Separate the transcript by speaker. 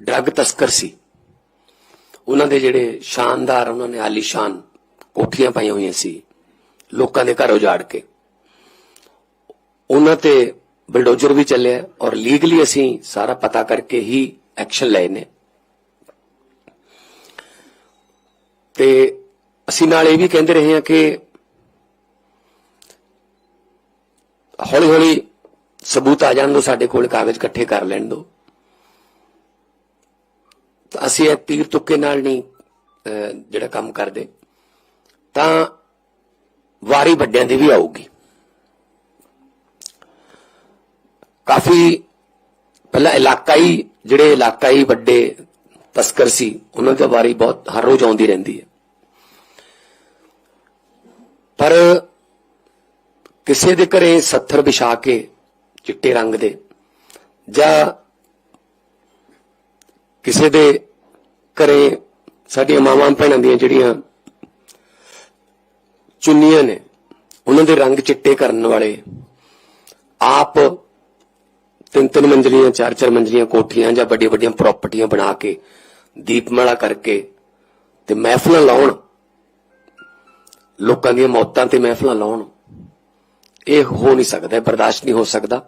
Speaker 1: Drug ਤਸਕਰ ਸੀ। ਉਹਨਾਂ ਦੇ ਜਿਹੜੇ ਸ਼ਾਨਦਾਰ, ਉਹਨਾਂ ਨੇ ਆਲੀਸ਼ਾਨ ਕੋਠੀਆਂ ਪਾਈਆਂ ਹੋਈਆਂ ਸੀ, ਲੋਕਾਂ ਦੇ ਘਰ ਉਜਾੜ ਕੇ। ਉਹਨਾਂ ਤੇ ਬਲਡੋਜ਼ਰ ਵੀ ਚੱਲਿਆ ਔਰ ਲੀਗਲੀ ਅਸੀਂ ਸਾਰਾ ਪਤਾ ਕਰਕੇ ਹੀ ਐਕਸ਼ਨ ਲਏ ਨੇ। ਤੇ ਅਸੀਂ ਨਾਲ ਇਹ ਵੀ ਕਹਿੰਦੇ ਰਹੇ ਹਾਂ ਕਿ ਹੌਲੀ ਹੌਲੀ ਸਬੂਤ ਆ ਜਾਣ ਦੋ, ਸਾਡੇ ਕੋਲ ਕਾਗਜ਼ ਇਕੱਠੇ ਕਰ ਲੈਣ ਦੋ। ਅਸੀਂ ਇਹ ਤੀਰ ਤੁੱਕੇ ਨਾਲ ਨਹੀਂ ਜਿਹੜਾ ਕੰਮ ਕਰਦੇ, ਤਾਂ ਵਾਰੀ ਵੱਡਿਆਂ ਦੀ ਵੀ ਆਊਗੀ। ਕਾਫੀ ਪਹਿਲਾਂ ਇਲਾਕਾਈ, ਜਿਹੜੇ ਇਲਾਕਾਈ ਵੱਡੇ ਤਸਕਰ ਸੀ, ਉਹਨਾਂ ਦੀ ਵਾਰੀ ਬਹੁਤ, ਹਰ ਰੋਜ਼ ਆਉਂਦੀ ਰਹਿੰਦੀ ਹੈ। ਪਰ ਕਿਸੇ ਦੇ ਘਰੇ 70 ਵਿਛਾ ਕੇ ਚਿੱਟੇ ਰੰਗ ਦੇ ਜਾਂ ਕਿਸੇ ਦੇ ਘਰੇ ਸਾਡੀਆਂ ਮਾਵਾਂ ਭੈਣਾਂ ਦੀਆਂ ਜਿਹੜੀਆਂ ਚੁੰਨੀਆਂ ਨੇ, ਉਹਨਾਂ ਦੇ ਰੰਗ ਚਿੱਟੇ ਕਰਨ ਵਾਲੇ, ਆਪ ਤਿੰਨ ਤਿੰਨ ਮੰਜ਼ਲੀਆਂ, ਚਾਰ ਚਾਰ ਮੰਜ਼ਲੀਆਂ ਕੋਠੀਆਂ ਜਾਂ ਵੱਡੀਆਂ ਵੱਡੀਆਂ ਪ੍ਰਾਪਰਟੀਆਂ ਬਣਾ ਕੇ, ਦੀਪਮਾਲਾ ਕਰਕੇ ਤੇ ਮਹਿਫਲਾਂ ਲਾਉਣ, ਲੋਕਾਂ ਦੀਆਂ ਮੌਤਾਂ ਤੇ ਮਹਿਫਲਾਂ ਲਾਉਣ, ਇਹ ਹੋ ਨਹੀਂ ਸਕਦਾ ਬਰਦਾਸ਼ਤ ਨਹੀਂ ਹੋ ਸਕਦਾ।